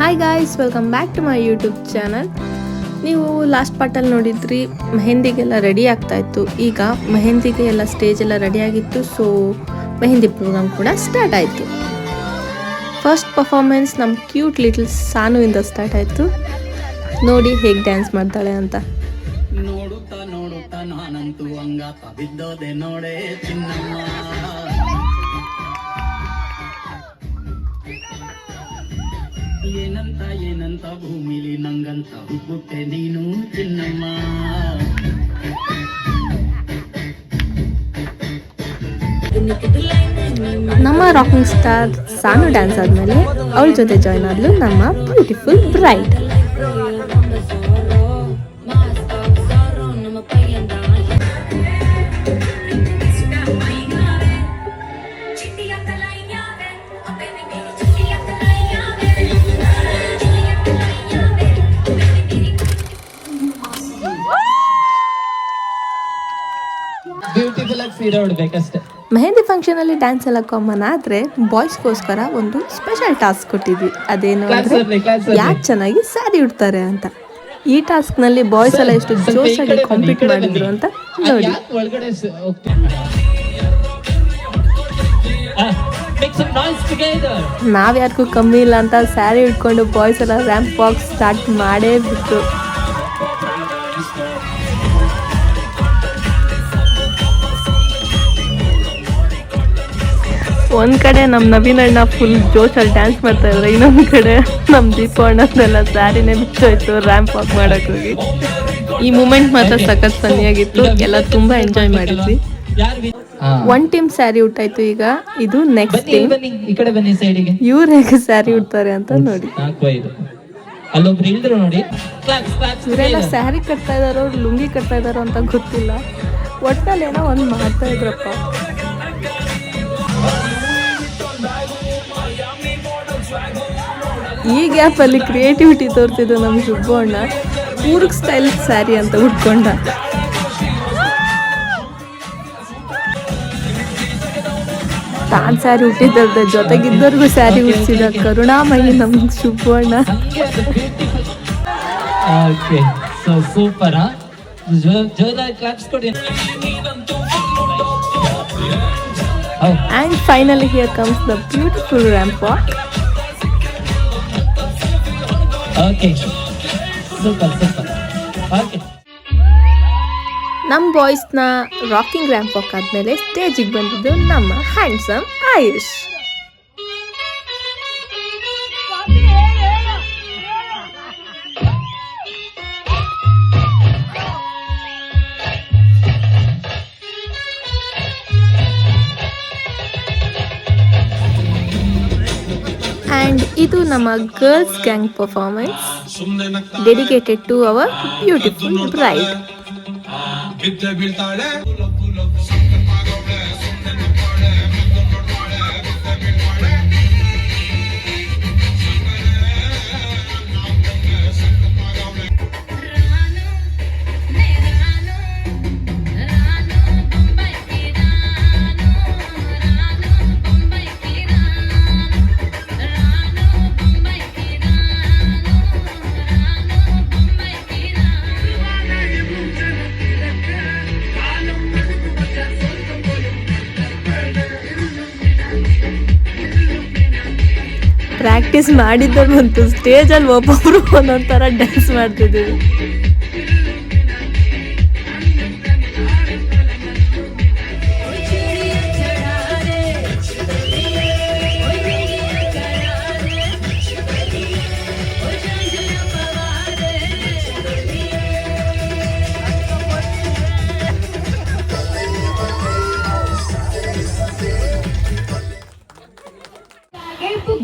Hi guys welcome back to my YouTube channel ನೀವು last ಪಾರ್ಟಲ್ಲಿ ನೋಡಿದ್ರಿ, ಮೆಹಂದಿಗೆಲ್ಲ ರೆಡಿ ಆಗ್ತಾ ಇತ್ತು. ಈಗ ಮೆಹಂದಿಗೆ ಎಲ್ಲ ಸ್ಟೇಜ್ ಎಲ್ಲ ರೆಡಿ ಆಗಿತ್ತು ಸೊ ಮೆಹಂದಿ ಪ್ರೋಗ್ರಾಮ್ ಕೂಡ ಸ್ಟಾರ್ಟ್ ಆಯಿತು. ಫಸ್ಟ್ ಪರ್ಫಾರ್ಮೆನ್ಸ್ ನಮ್ಮ ಕ್ಯೂಟ್ ಲಿಟಲ್ ಸಾನುವಿಂದ ಸ್ಟಾರ್ಟ್ ಆಯಿತು. ನೋಡಿ ಹೇಗೆ ಡ್ಯಾನ್ಸ್ ಮಾಡ್ತಾಳೆ ಅಂತ. ನೋಡುತ್ತಾ ನೋಡುತ್ತಾ ನಾನಂತೂ ಹಂಗಾತ ಬಿದ್ದೋದೆ ನೋಡೆ ಚಿನ್ನಮ್ಮ. ನಮ್ಮ ರಾಕಿಂಗ್ ಸ್ಟಾರ್ ಸಾನು ಡ್ಯಾನ್ಸ್ ಆದಮೇಲೆ ಅವಳ ಜೊತೆ ಜಾಯ್ನ್ ಆದ್ಲು ನಮ್ಮ ಬ್ಯೂಟಿಫುಲ್ ಬ್ರೈಡ್ ಸೀರೆ ಮೆಹಂದಿ ಫಂಕ್ಷನ್ ಅಲ್ಲಿ ಡ್ಯಾನ್ಸ್ ಎಲ್ಲ ಕಾಮನ್ ಆದ್ರೆ ಬಾಯ್ಸ್ಗೋಸ್ಕರ ಒಂದು ಸ್ಪೆಷಲ್ ಟಾಸ್ಕ್ ಕೊಟ್ಟಿದ್ವಿ ಅದೇನು ಅಂದ್ರೆ. ಯಾಕೆ ಚೆನ್ನಾಗಿ ಸ್ಯಾರಿ ಉಡ್ತಾರೆ ಅಂತ ಈ ಟಾಸ್ಕ್ನಲ್ಲಿ ಬಾಯ್ಸ್ ಎಲ್ಲ ಎಷ್ಟು ಜೋಶ್ ಆಗಿ ಜೋಶಾಗಿ ಕಾಂಪೀಟ್ ಮಾಡಿದ್ರು ಅಂತ ನೋಡಿ ಯಾಕ್ ಒಳಗಡೆ ಸ- ಹೋಗ್ತೀವಿ? Ah, make some noise together. ನಾವ್ ಯಾರಿಗೂ ಕಮ್ಮಿ ಇಲ್ಲ ಅಂತ ಸ್ಯಾರಿ ಇಟ್ಕೊಂಡು ಬಾಯ್ಸ್ ಎಲ್ಲ ರ್ಯಾಂಪ್ ವಾಕ್ ಸ್ಟಾರ್ಟ್ ಮಾಡೇ ಬಿಟ್ರು ಒಂದ್ ಕಡೆ ನಮ್ ನವೀನ್ ಅಣ್ಣ ಫುಲ್ ಜೋಶಲ್ಲಿ ಡ್ಯಾನ್ಸ್ ಮಾಡ್ತಾ ಇದ್ರೆ ಇನ್ನೊಂದ್ ಕಡೆ ನಮ್ ದೀಪ ಅಣ್ಣದೆಲ್ಲ ಸ್ಯಾರಿನೇ ಬಿಚ್ಚೋಯ್ತು ರ್ಯಾಂಪ್ ವಾಕ್ ಮಾಡಕ್ ಹೋಗಿ. ಈ ಮೂಮೆಂಟ್ ಮಾತ್ರ ಸಖತ್ ಫನ್ನಿಯಾಗಿತ್ತು ಎಲ್ಲ ತುಂಬಾ ಎಂಜಾಯ್ ಮಾಡಿದ್ವಿ. ಒನ್ ಟೀಮ್ ಸ್ಯಾರಿ ಉಟ್ಟಾಯ್ತು ಈಗ ಇದು ನೆಕ್ಸ್ಟ್ ಟೀಮ್ ಇವ್ರು ಹೇಗೆ ಸ್ಯಾರಿ ಉಡ್ತಾರೆ ಅಂತ ನೋಡಿ. ಅಲ್ಲೊಬ್ರು ಇಳಿದ್ರು ನೋಡಿ. ಇವರೆಲ್ಲ ಸ್ಯಾರಿ ಕಟ್ತಾ ಇದಾರೋ ಲುಂಗಿ ಕಟ್ತಾ ಇದಾರೋ ಅಂತ ಗೊತ್ತಿಲ್ಲ. ಒಟ್ಟಲ್ಲಿ ಏನೋ ಒಂದು ಮಾಡ್ತಾ ಇದ್ರಪ್ಪ. ಈ ಗ್ಯಾಪಲ್ಲಿ ಕ್ರಿಯೇಟಿವಿಟಿ ತೋರ್ತಿದ್ದು ನಮ್ಮ ಶುಭು ಅಣ್ಣ ಊರಿಗೆ ಸ್ಟೈಲ್ ಸ್ಯಾರಿ ಅಂತ ಉಟ್ಕೊಂಡ. ತಾನ್ ಸ್ಯಾರಿ ಉಟ್ಟಿದ್ದಲ್ದೆ ಜೊತೆಗಿದ್ದವ್ರಿಗೂ ಸ್ಯಾರಿ ಉಟ್ಟಿದ ಕರುಣಾಮಯಿ ನಮ್ಮ ಶುಭು ಅಣ್ಣ ಸೂಪರ್ ಕ್ಲಾಪ್ಸ್ ಕೊಡಿ And finally, here comes the beautiful. Okay. Super super. Okay. ನಮ್ಮ ಬಾಯ್ಸ್ನ ರಾಕಿಂಗ್ ರ್ಯಾಂಪ್ ವಾಕ್ ಆದಮೇಲೆ ಸ್ಟೇಜಿಗೆ ಬಂದಿದ್ದು ನಮ್ಮ ಹ್ಯಾಂಡ್ಸಮ್ ಆಯುಷ್. ಇದು ನಮ್ಮ girls gang performance. Dedicated to our beautiful bride. Practice ಮಾಡಿದ್ದವ್ರು ಬಂತು. ಸ್ಟೇಜಲ್ಲಿ ಒಬ್ಬೊಬ್ರು ಒಂದೊಂದು ಥರ ಡ್ಯಾನ್ಸ್ ಮಾಡ್ತಿದ್ದೀವಿ.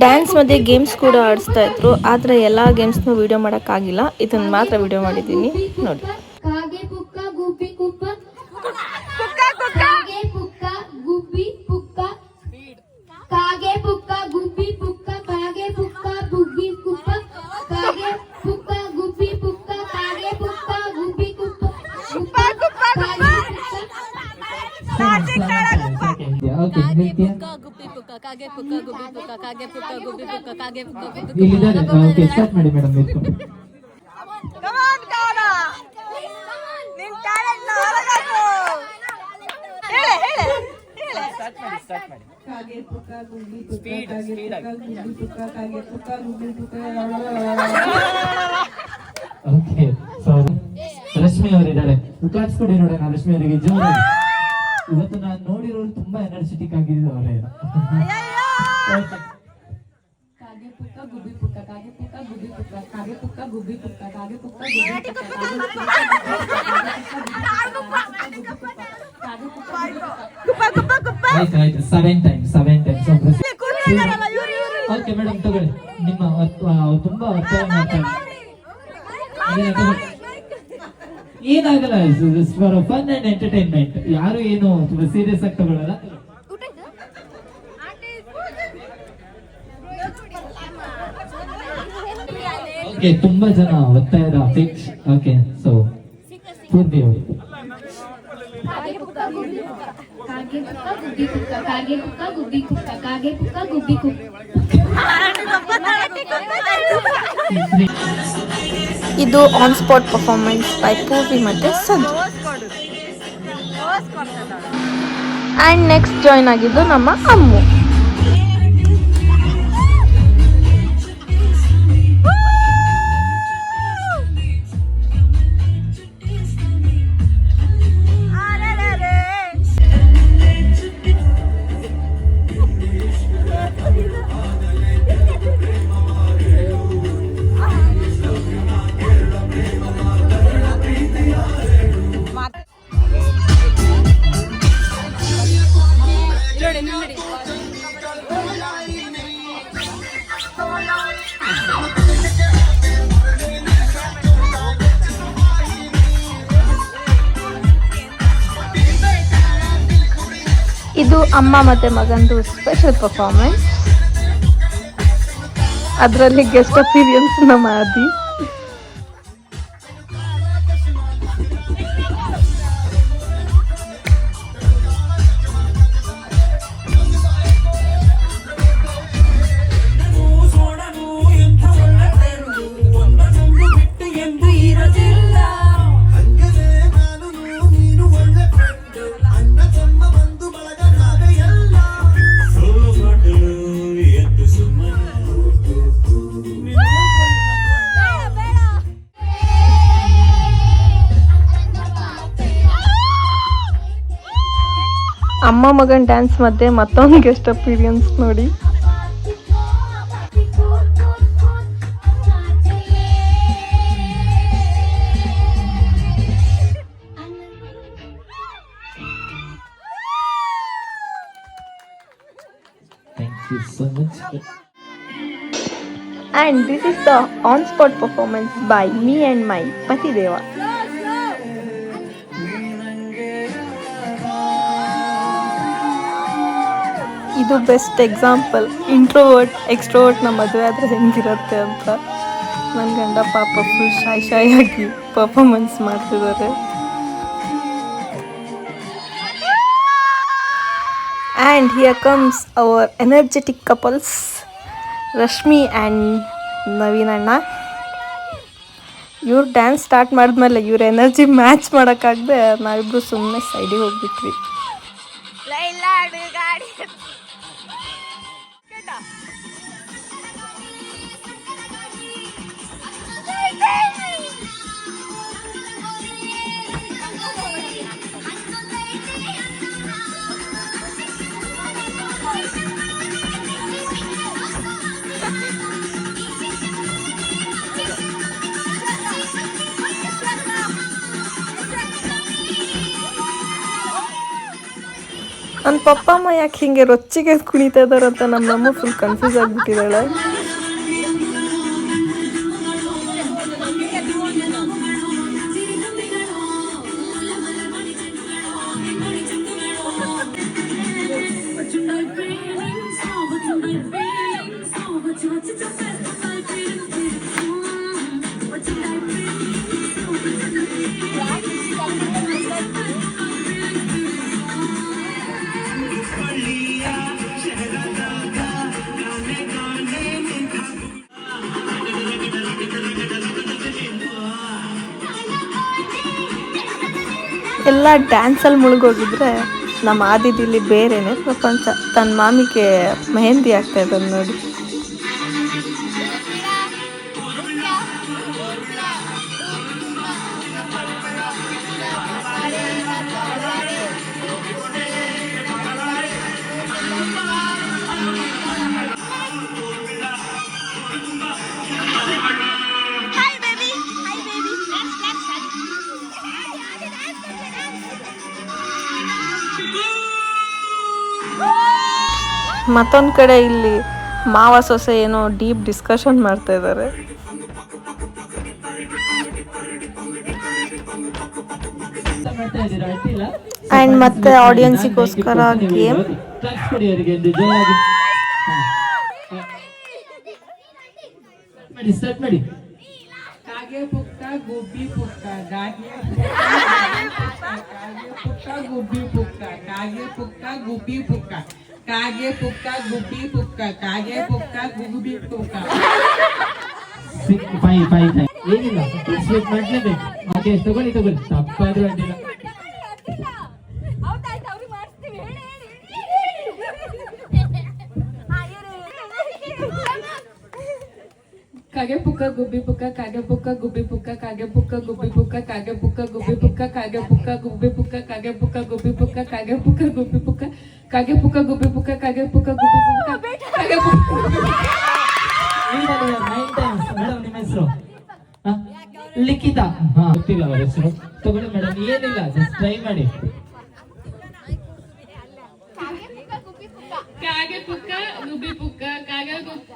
ಡ್ಯಾನ್ಸ್ ಮಧ್ಯೆ ಗೇಮ್ಸ್ ಕೂಡ ಆಡಿಸ್ತಾ ಇದ್ರು, ಆದರೆ ಎಲ್ಲ ಗೇಮ್ಸ್ನು ವಿಡಿಯೋ ಮಾಡೋಕ್ಕಾಗಿಲ್ಲ. ಇದನ್ನು ಮಾತ್ರ ವಿಡಿಯೋ ಮಾಡಿದ್ದೀನಿ. ನೋಡಿ. ಕಾಗೆ ಪುಕ್ಕ ಗುಬ್ಬಿ ಪುಕ್ಕ ಕಾಗೆ ಪುಕ್ಕ ಗುಬ್ಬಿ ಇಲ್ಲಿದ್ದಾರೆ ಓಕೆ ಸ್ಟಾರ್ಟ್ ಮಾಡಿ ಮೇಡಮ್ ನಿಂತ್ಕೊಂಡು ಓಕೆ ಸೊ ರಶ್ಮಿ ಅವರಿದ್ದಾರೆ ಮುಖಾಡ್ಸ್ಕೊಡಿ ನೋಡೋಣ ರಶ್ಮಿ ಅವರಿಗೆ ಜೋರು. ಇವತ್ತು ನಾನು ನೋಡಿರೋರು ತುಂಬಾ ಎನರ್ಜೆಟಿಕ್ ಆಗಿದ್ದಾರೆ Okay. ಕಾಗೆ ಪುಕ್ಕ ಗುಬ್ಬಿ ಪುಕ್ಕ ಕಾಗೆ ಪುಕ್ಕ ಗುಬ್ಬಿ ಪುಕ್ಕ ಕಾಗೆ ಪುಕ್ಕ ಗುಬ್ಬಿ ಪುಕ್ಕ ಕಾಗೆ ಪುಕ್ಕ ಗುಬ್ಬಿ ಪುಕ್ಕ ಕಾಗೆ ಪುಕ್ಕ ಆಯ್ತು ಆಯ್ತು seven time seven times okay madam ತಗೊಳ್ಳಿ. ನಿಮ್ಮ ತುಂಬಾ ಒತ್ತಾಯ ಮಾಡ್ತಾರೆ. ಏನಾಗಲ್ಲ ಫಾರ್ ಫನ್ ಅಂಡ್ ಎಂಟರ್ಟೈನ್ಮೆಂಟ್ ಯಾರು ಏನು ಸೀರಿಯಸ್ ಆಗಿ ತಗೊಳ್ಳಲ್ಲ. ಓಕೆ ತುಂಬಾ ಜನ ಒತ್ತಾಯದ ಫಿಕ್ಸ್ ಓಕೆ ಸೊ ಪೂರ್ತಿ ಕಾಗೆ ಗುಬ್ಬಿ ಕಾಗೆ ಗುಬ್ಬಿ ಕಾಗೆ ಗುಬ್ಬಿ ಇದು on spot performance by Purvi ಮತ್ತು ಸಂಜು. ಆ್ಯಂಡ್ ನೆಕ್ಸ್ಟ್ ಜಾಯ್ನ್ ಆಗಿದ್ದು ನಮ್ಮ ಅಮ್ಮು. ಅಮ್ಮ ಮತ್ತು ಮಗಂದು ಸ್ಪೆಷಲ್ ಪರ್ಫಾರ್ಮೆನ್ಸ್ ಅದರಲ್ಲಿ ಗೆಸ್ಟ್ ಅಪೀರಿಯನ್ಸ್ ನಮ್ಮ ಆದಿ ಅಮ್ಮ ಮಗನ್ ಡ್ಯಾನ್ಸ್ ಮಧ್ಯೆ ಮತ್ತೊಂದು ಗೆಸ್ಟ್ ಅಪೀರಿಯನ್ಸ್ ನೋಡಿ thank you so much And this is the on-spot performance by me and my Patideva. ಇದು ಬೆಸ್ಟ್ ಎಕ್ಸಾಂಪಲ್ ಇಂಟ್ರೋವರ್ಟ್ ಎಕ್ಸ್ಟ್ರೋವರ್ಟ್ ನಮ್ಮ ಮದುವೆ ಆದರೆ ಹೆಂಗಿರುತ್ತೆ ಅಂತ. ನನ್ನ ಗಂಡ ಪಾಪ ಫುಲ್ ಶಾಯ್ ಶಾಯ್ ಆಗಿ ಪರ್ಫಾರ್ಮೆನ್ಸ್ ಮಾಡ್ತಿದ್ದಾರೆ and here comes our energetic couples Rashmi and Naveen ಅಣ್ಣ ಇವ್ರು ಡ್ಯಾನ್ಸ್ ಸ್ಟಾರ್ಟ್ ಮಾಡಿದ್ಮೇಲೆ ಇವ್ರ ಎನರ್ಜಿ ಮ್ಯಾಚ್ ಮಾಡೋಕ್ಕಾಗದೆ ನಾವಿಬ್ಬರು ಸುಮ್ಮನೆ ಸೈಡಿಗೆ ಹೋಗ್ಬಿಟ್ವಿ. ನನ್ನ ಪಪ್ಪ ಅಮ್ಮ ಯಾಕೆ ಹಿಂಗೆ ರೊಚ್ಚಿಗೆ ಕುಣಿತಾ ಇದಾರಂತ ನಮ್ಮ ಅಮ್ಮ ಫುಲ್ ಕನ್ಫ್ಯೂಸ್ ಆಗಿಬಿಟ್ಟಿದ್ದಾಳೆ. ಎಲ್ಲ ಡ್ಯಾನ್ಸಲ್ಲಿ ಮುಳುಗೋಗಿದ್ರೆ ನಮ್ಮ ಆದಿದಿಲ್ಲಿ ಬೇರೆನೇ ಪ್ರಪಂಚ. ತನ್ನ ಮಾಮಿಗೆ ಮೆಹಂದಿ ಆಗ್ತಾ ನೋಡಿ. ಮತ್ತೊಂದು ಕಡೆ ಇಲ್ಲಿ ಮಾವ ಸೊಸೆ ಏನೋ ಡೀಪ್ ಡಿಸ್ಕಷನ್ ಮಾಡ್ತಾ ಇದ್ದಾರೆ ಆ್ಯಂಡ್ ಮತ್ತೆ ಆಡಿಯನ್ಸಿಗೋಸ್ಕರ ಗೇಮ್ ಗುಬ್ಬಿ ಪುಕ್ಕ ಕಾಗೆ ಪುಟ್ಟ ಕಾಗೆ ಗುಬ್ಬಿ ಪುಕ್ಕ ಕಾಗೆ ಪುಕ್ಕ ಗುಬ್ಬಿ ಪುಕ್ಕ ಕಾಗೆ ಪುಕ್ಕ ಗುಬ್ಬಿ ಪುಕ್ಕ ಕಾಗೆ ಪುಕ್ಕ ಗುಬ್ಬಿ ಪುಕ್ಕ. ಪುಕ್ಕ ಫೈವ್ ಫೈವ್ ಫೈವ್ ಏನಿಲ್ಲ ಪಾರ್ಟಿಸಿಪೇಟ್ ಮಾಡ್ಲೇಬೇಕು. ಓಕೆ ತಗೊಳ್ಳಿ ತಗೊಳ್ಳಿ. ತಪ್ಪಾದ್ರೂ ಅಡ್ಡಿಲ್ಲ. ಕಾಗೆ ಪುಕ್ಕ ಗುಬ್ಬಿ ಪುಕ್ಕ ಕಾಗೆ ಪುಕ್ಕ ಗುಬ್ಬಿ ಪುಕ್ಕ ಕಾಗೆ ಪುಕ್ಕ ಗುಬ್ಬಿ ಪುಕ್ಕ ಕಾಗೆ ಪುಕ್ಕ ಗುಬ್ಬಿ ಪುಕ್ಕ ಕಾಗೆ ಪುಕ್ಕ ಗುಬ್ಬಿ ಪುಕ್ಕ ಕಾಗೆ ಪುಕ್ಕ ಗುಬ್ಬಿ ಪುಕ್ಕ ಕಾಗೆ ಪುಕ್ಕ ಗುಬ್ಬಿ ಪುಕ್ಕ. ಕಾಗೆ ಪುಕ್ಕ ಗುಬ್ಬಿ ಪುಕ್ಕ ಕಾಗೆ ಪುಕ್ಕ ಗುಬ್ಬಿ ಪುಕ್ಕ ಕಾಗೆ ಪುಕ್ಕ ನೈನ್ ಟೈಮ್ಸ್ ಮೇಡಮ್ ನಿಮ್ಮ ಹೆಸರು? ಲಿಖಿತ. ಹಾ ಗೊತ್ತಿಲ್ಲ ಅವರ ಹೆಸರು. ತಗೊಳ್ಳಿ ಮೇಡಮ್ ಏನಿಲ್ಲ ಜಸ್ಟ್ ಟ್ರೈ ಮಾಡಿ. ಕಾಗೆ ಪುಕ್ಕ ಗುಬ್ಬಿ ಪುಕ್ಕ ಕಾಗೆ ಗುಬ್ಬಿ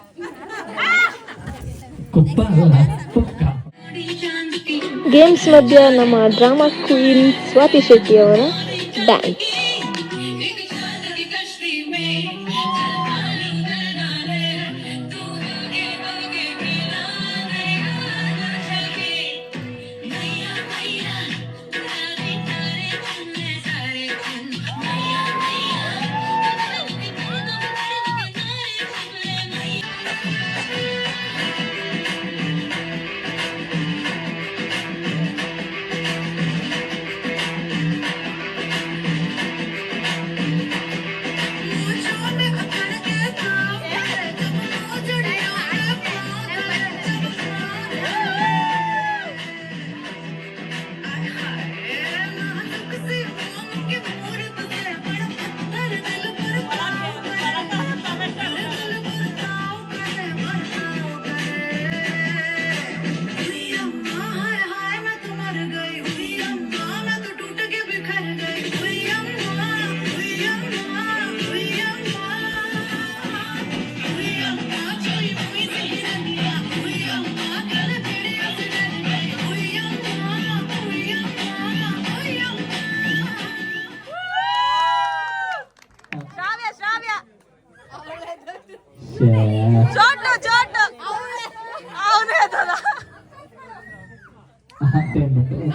ಕುಪ್ಪ ಅಲ್ಲ ಪುಕ್ಕ. ಗೇಮ್ಸ್ ಮಧ್ಯ ನಮ್ಮ ಡ್ರಾಮಾ ಕ್ವೀನ್ ಸ್ವಾತಿ ಶೆಟ್ಟಿ ಅವರ ಡ್ಯಾನ್ಸ್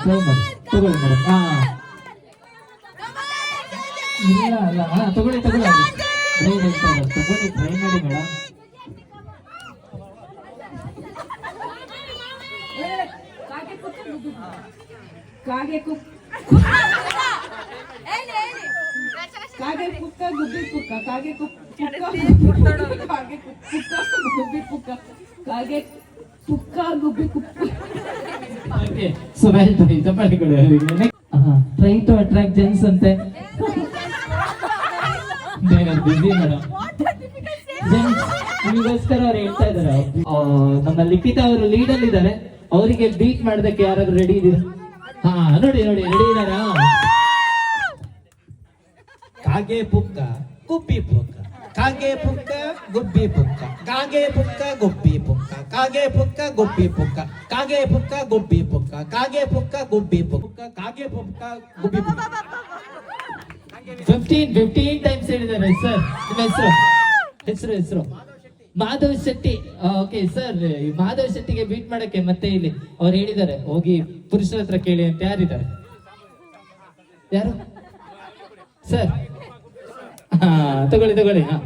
ತಗೊಂಬರ್ ತಗೊಳ್ಬರ್ ಹಾ ಇಲ್ಲ ಇಲ್ಲ ಹಾ ತಗೊಳ್ಳಿ ತಗೊಳ್ಳಿ ಬ್ರೈನ್ ಹೇಳ್ತಾ ತಗೊಳ್ಳಿ ಟ್ರೈ ಮಾಡಿ ಮೇಡಮ್ ಕಾಗೆ ಕುಕ್ ಕಾಗೆ ಕುಕ್ಕ ಗುಬ್ಬಿ ಕುಕ್ಕ ಕಾಗೆ ಕುಕ್ಕ ಕಾಗೆ ಕುಕ್ಕ ಗುಬ್ಬಿ ಕುಕ್ಕ ಕಾಗೆ ಪುಕ್ಕ ಗುಬ್ಬಿ ಕುಕ್ಕ okay so well try to attract gents ಅಂತೆ. ಬಿಸಿ ಮೇಡಮ್ ಜೆಂಟ್ಸ್ ನಿಮಗೋಸ್ಕರ ಅವ್ರು ಹೇಳ್ತಾ ಇದಾರೆ ನಮ್ಮ ಲಿಖಿತ ಅವರು ಲೀಡ್ ಅಲ್ಲಿ ಇದ್ದಾರೆ. ಅವರಿಗೆ ಬೀಟ್ ಮಾಡೋದಕ್ಕೆ ಯಾರಾದ್ರೂ ರೆಡಿ ಇದೀರಾ ಹಾ ನೋಡಿ ನೋಡಿ ರೆಡಿ ಇದಾರಾ ಕಾಗೆ ಪುಕ್ಕ ಕುಪ್ಪಿ ಪುಕ್ಕ ಕಾಗೆ ಪುಕ್ಕ, ಗುಬ್ಬಿ ಪುಕ್ಕ. ಕಾಗೆ ಪುಕ್ಕ, ಗುಬ್ಬಿ ಪುಕ್ಕ. ಕಾಗೆ ಪುಕ್ಕ, ಗುಬ್ಬಿ ಪುಕ್ಕ. ಕಾಗೆ ಪುಕ್ಕ, ಗುಬ್ಬಿ ಪುಕ್ಕ. ಕಾಗೆ ಪುಕ್ಕ, ಗುಬ್ಬಿ ಪುಕ್ಕ. ಕಾಗೆ ಪುಕ್ಕ, ಗುಬ್ಬಿ ಪುಕ್ಕ. ಫಿಫ್ಟೀನ್ ಫಿಫ್ಟೀನ್ ಟೈಮ್ಸ್ ಹೇಳಿದ್ದಾರೆ ಸರ್ ನಿಮ್ಮ ಹೆಸರು? ಹೆಸರು ಹೆಸರು? ಮಾಧವ್ ಶೆಟ್ಟಿ. ಓಕೆ ಸರ್ ಮಾಧವ್ ಶೆಟ್ಟಿಗೆ ಬೀಟ್ ಮಾಡಕ್ಕೆ ಮತ್ತೆ ಇಲ್ಲಿ ಅವ್ರು ಹೇಳಿದ್ದಾರೆ. ಹೋಗಿ ಪುರುಷರ ಹತ್ರ ಕೇಳಿ ಅಂತ ಯಾರಿದ್ದಾರೆ? ಯಾರು? ಸರ್ ಹಾ ತಗೊಳ್ಳಿ ತಗೊಳ್ಳಿ ಹಾ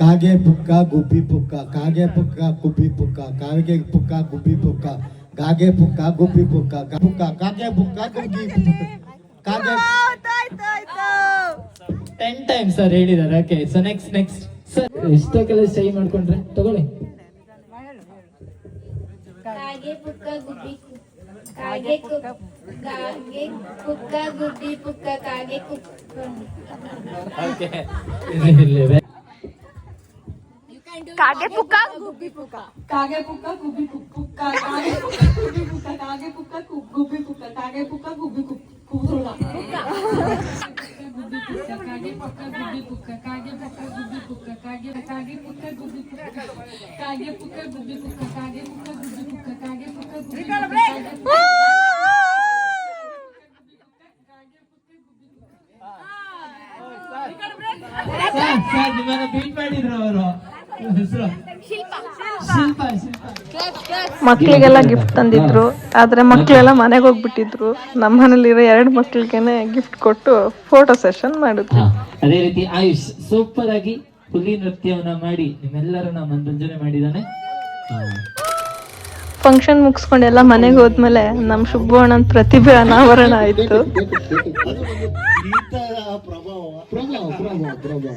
ಕಾಗೆ ಪುಕ್ಕ ಗುಬ್ಬಿ ಪುಕ್ಕ ಕಾಗೆ ಪುಕ್ಕ ಗುಬ್ಬಿ ಪುಕ್ಕ ಕಾಗೆ ಪುಕ್ಕ ಗುಬ್ಬಿ ಪುಕ್ಕ ಕಾಗೆ ಪುಕ್ಕ ಗುಬ್ಬಿ ಪುಕ್ಕ ಗ- ಪುಕ್ಕ ಕಾಗೆ ಪುಕ್ಕ ಗುಬ್ಬಿ ಪುಕ್ಕ ಕಾಗೆ ಟೆನ್ ಟೈಮ್ಸ್ ಸರ್ ಹೇಳಿದ್ದಾರೆ. Okay so next next sir ಇಷ್ಟಕ್ಕೆಲ್ಲ ಸಹಿ ಮಾಡ್ಕೊಂಡ್ರೆ? ತಗೊಳ್ಳಿ. ಕಾಗೆ ಪುಕ್ಕ ಗುಬ್ಬಿ ಕು- ಕಾಗೆ ಕು- ಕಾಗೆ ಪುಕ್ಕ ಗುಬ್ಬಿ ಪುಕ್ಕ ಕಾಗೆ ಕುಕ್ಕ ಓಕೆ ಇಲ್ಲಿ ಕಾಗೆ ಪುಕ್ಕ ಗುಬ್ಬಿ ಪುಕ್ಕ ಕಾಗೆ ಪುಕ್ಕ ಗುಬ್ಬಿ ಪುಕ್ಕ ಕಾಗೆ ಪುಕ್ಕ ಗುಬ್ಬಿ ಪುಕ್ಕ ಕಾಗೆ ಪುಕ್ಕ ಕು- ಗುಬ್ಬಿ ಪುಕ್ಕ ಕಾಗೆ ಪುಕ್ಕ ಗುಬ್ಬಿ ಕುಕ್ ಕುಬ್ರುಳ ಗುಬ್ಬಿ ಪುಕ್ಕ ಕಾಗೆ ಪುಕ್ಕ ಗುಬ್ಬಿ ಪುಕ್ಕ ಕಾಗೆ ಪುಕ್ಕ ಗುಬ್ಬಿ ಪುಕ್ಕ ಕಾಗೆ ಕಾಗೆ ಪುಕ್ಕ ಗುಬ್ಬಿ ಪುಕ್ಕ ನಿಮ್ಮನ್ನ ಅವರು ಮಕ್ಳಿಗೆಲ್ಲ ಗಿಫ್ಟ್ ತಂದಿದ್ರು, ಆದ್ರೆ ಮಕ್ಳೆಲ್ಲ ಮನೆಗೆ ಹೋಗ್ಬಿಟ್ಟಿದ್ರು. ನಮ್ಮ ಮನೇಲಿರೋ ಎರಡು ಮಕ್ಳಿಗೆನೆ ಗಿಫ್ಟ್ ಕೊಟ್ಟು ಫೋಟೋ ಸೆಷನ್ ಮಾಡಿದ್ರು. ಅದೇ ರೀತಿ ಆಯುಷ್ ಸೂಪರ್ ಆಗಿ ಹುಲಿ ನೃತ್ಯವನ್ನ ಮಾಡಿ ನಿಮ್ಮೆಲ್ಲರನ್ನ ಮನರಂಜನೆ ಮಾಡಿದಾನೆ. ಫಂಕ್ಷನ್ ಮುಗಿಸ್ಕೊಂಡು ಎಲ್ಲ ಮನೆಗೆ ಹೋದ್ಮೇಲೆ ನಮ್ಮ ಶುಭವಣ್ಣನ ಪ್ರತಿಭೆ ಅನಾವರಣ ಆಯ್ತು.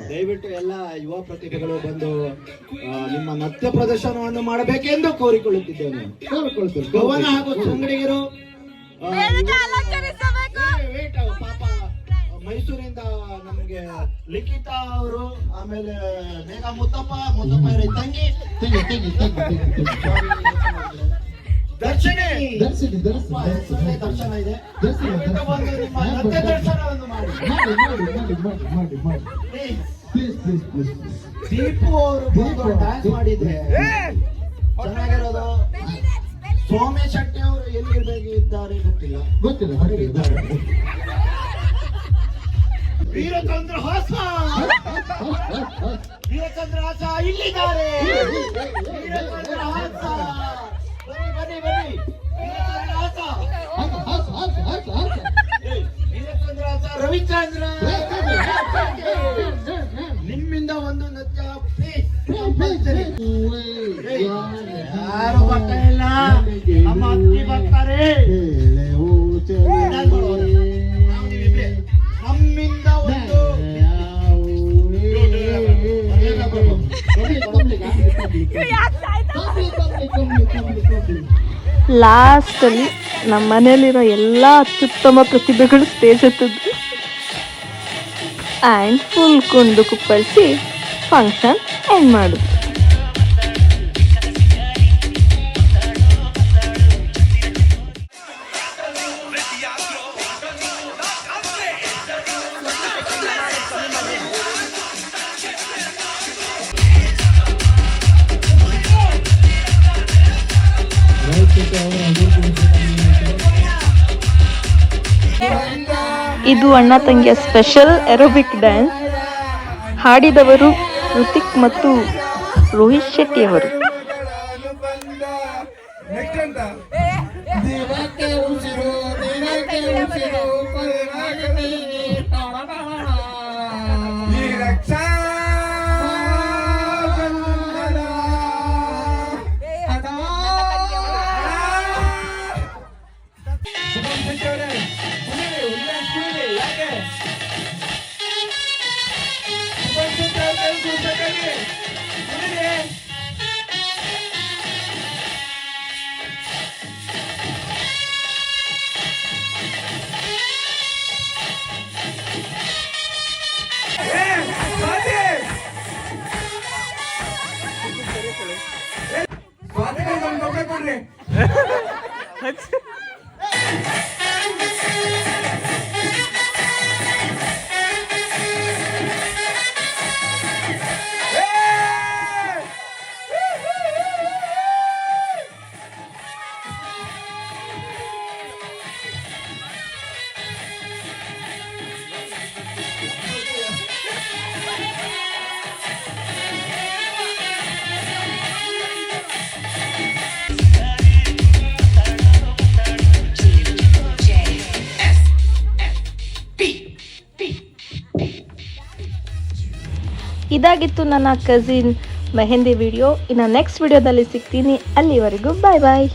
ದಯವಿಟ್ಟು ಎಲ್ಲ ಯುವ ಪ್ರತಿಭೆಗಳು ಬಂದು ನಿಮ್ಮ ನೃತ್ಯ ಪ್ರದರ್ಶನವನ್ನು ಮಾಡಬೇಕೆಂದು ಕೋರಿಕೊಳ್ಳುತ್ತಿದ್ದೇನೆ. ಕೋರಿಕೊಳ್ಳುತ್ತೇನೆ ಭವನ ಹಾಗೂ ಸಂಗಡಿಗರು ಮೈಸೂರಿಂದ ನಮ್ಗೆ ಲಿಖಿತಾ ಅವರು ಆಮೇಲೆ ಮೇಘ ಮುತ್ತಪ್ಪ ಮುತ್ತಪ್ಪ ತಂಗಿ ತಿಂಗಿ ತಿಂಗಿ ತೆಗಿ. ದರ್ಶನಿ ದರ್ಶನಿ ದರ್ಶನ ಇದೆ. ದಯವಿಟ್ಟು ಬಂದು ನಿಮ್ಮ ಮಾಡಿ. ದರ್ಶನವನ್ನು ಮಾಡಿ Please. ದೀಪು ಅವರು ಡ್ಯಾನ್ಸ್ ಮಾಡಿದ್ರೆ ಚೆನ್ನಾಗಿರೋದು? ಸೋಮೆ ಶೆಟ್ಟಿ ಅವರು ಎಲ್ಲಿರ್ಬೇಕಿದ್ದಾರೆ ಗೊತ್ತಿಲ್ಲ. ಗೊತ್ತಿಲ್ಲ ಹೊರಗಿದ್ದಾರೆ ವೀರಚಂದ್ರ ಹಾಸ ವೀರಚಂದ್ರ ಹಾಸ ಇಲ್ಲಿದ್ದಾರೆ. ವೀರಚಂದ್ರ ಹಾಸ ಬನ್ನಿ ರವಿಚಂದ್ರ ನಿಮ್ಮಿಂದ ಒಂದು ನೃತ್ಯ ಯಾರು ಬರ್ತಾ ಇಲ್ಲ ನಮ್ಮ ಅತ್ತಿ ಬರ್ತಾರೆ. ನಮ್ಮಿಂದ ಒಂದು ಮರ್ಯಾದೆ ಲಾಸ್ಟಲ್ಲಿ ನಮ್ಮ ಮನೆಯಲ್ಲಿರೋ ಎಲ್ಲ ಅತ್ಯುತ್ತಮ ಪ್ರತಿಭೆಗಳು ಸ್ಟೇಜ್ ಹತ್ತಿದ್ರು. ಆ್ಯಂಡ್ ಫುಲ್ ಕುಂದು ಕುಪ್ಪಳಿಸಿ ಫಂಕ್ಷನ್ ಎಂಡ್ ಮಾಡಿದ್ರು. ಇದು ಅಣ್ಣ ತಂಗಿಯ ಸ್ಪೆಷಲ್ ಎರೋಬಿಕ್ ಡ್ಯಾನ್ಸ್ ಹಾಡಿದವರು ಋತಿಕ್ ಮತ್ತು ರೋಹಿತ್ ಶೆಟ್ಟಿ ಅವರು. Thank you. ಇದಾಗಿತ್ತು ನನ್ನ ಕಸಿನ್ ಮೆಹಂದಿ ವಿಡಿಯೋ ಇನ್ನು ನೆಕ್ಸ್ಟ್ ವಿಡಿಯೋದಲ್ಲಿ ಸಿಗ್ತೀನಿ. ಅಲ್ಲಿವರೆಗೂ ಬಾಯ್ ಬಾಯ್